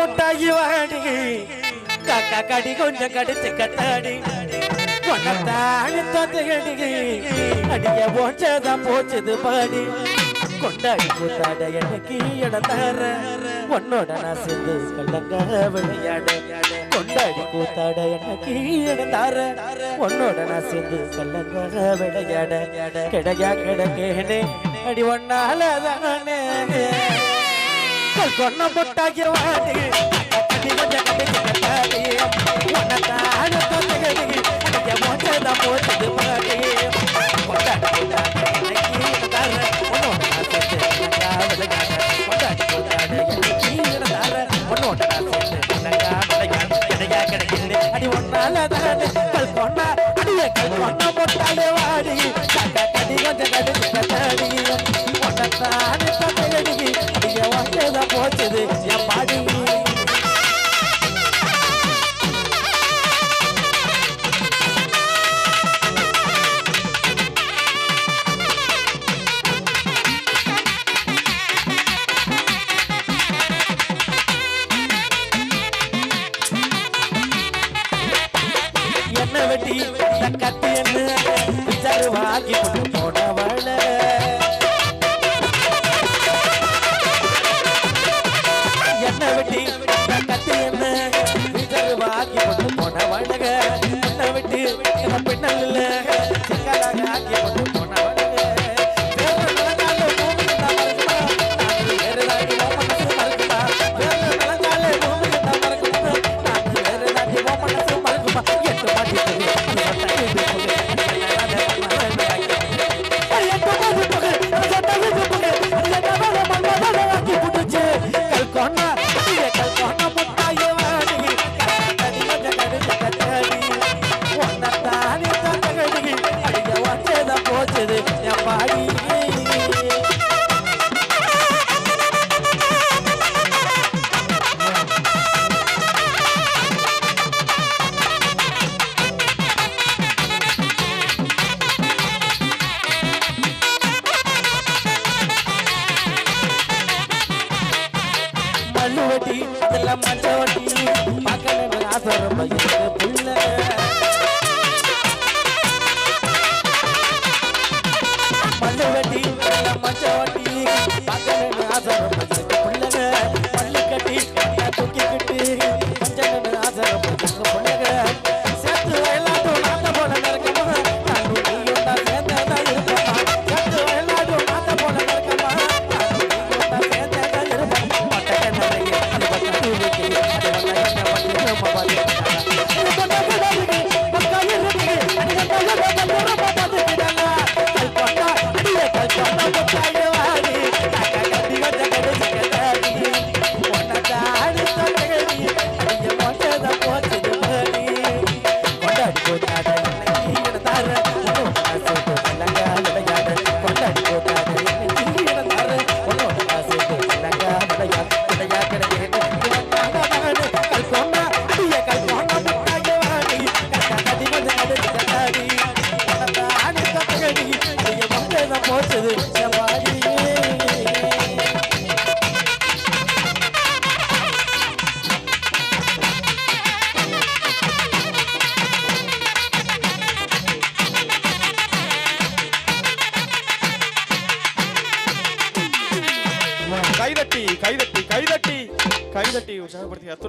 முட்டாகி வாடி. காக்கா கடி கொஞ்சம் கடிச்சு கத்தாடி கொண்டத்தாடி தொந்தகடி அடிய போச்சதான் போச்சது பாடி. கொண்டாடி கூத்தாட எனக்கு இடத்தார உன்னோட நான் சேர்ந்து கல்லங்க விளையாட. கொண்டாடி கூத்தாட எனக்கு இடத்தார உன்னோட நான் சேர்ந்து கல்லங்க விளையாட. கிடையா கிடக்கேனே. அடி ஒன்னால தானே கொன்ன முட்டாகி வாடி. கட்டி கொஞ்சம் கட்டி கட்டாடி உன்னத்தான தொந்தகடி அடிய போச்சதான் போச்சது பாடி. கொண்டாடி கூத்தாட எனக்கு இடத்தார உன்னோட நான் சேர்ந்து கல்லங்க விளையாட கொண்டாடி கூத்தாட எனக்கு இடத்தார உன்னோட நான் என்ன வெட்டி இந்த கத்தி என்ன விசாரவாக்கி போட்டு அதுல மஞ்சவட்டி பார்க்கணும் ஆசை ரொம்ப இருக்கு புள்ள மல்லுவட்டி அதுல மஞ்சவட்டி ஆசை ரொம்ப இருக்கு. সবাই மொட்டத போச்சுது கைதட்டி கைதட்டி கைதட்டி கைதட்டி உற்சாகப்படுத்தி அத்துணை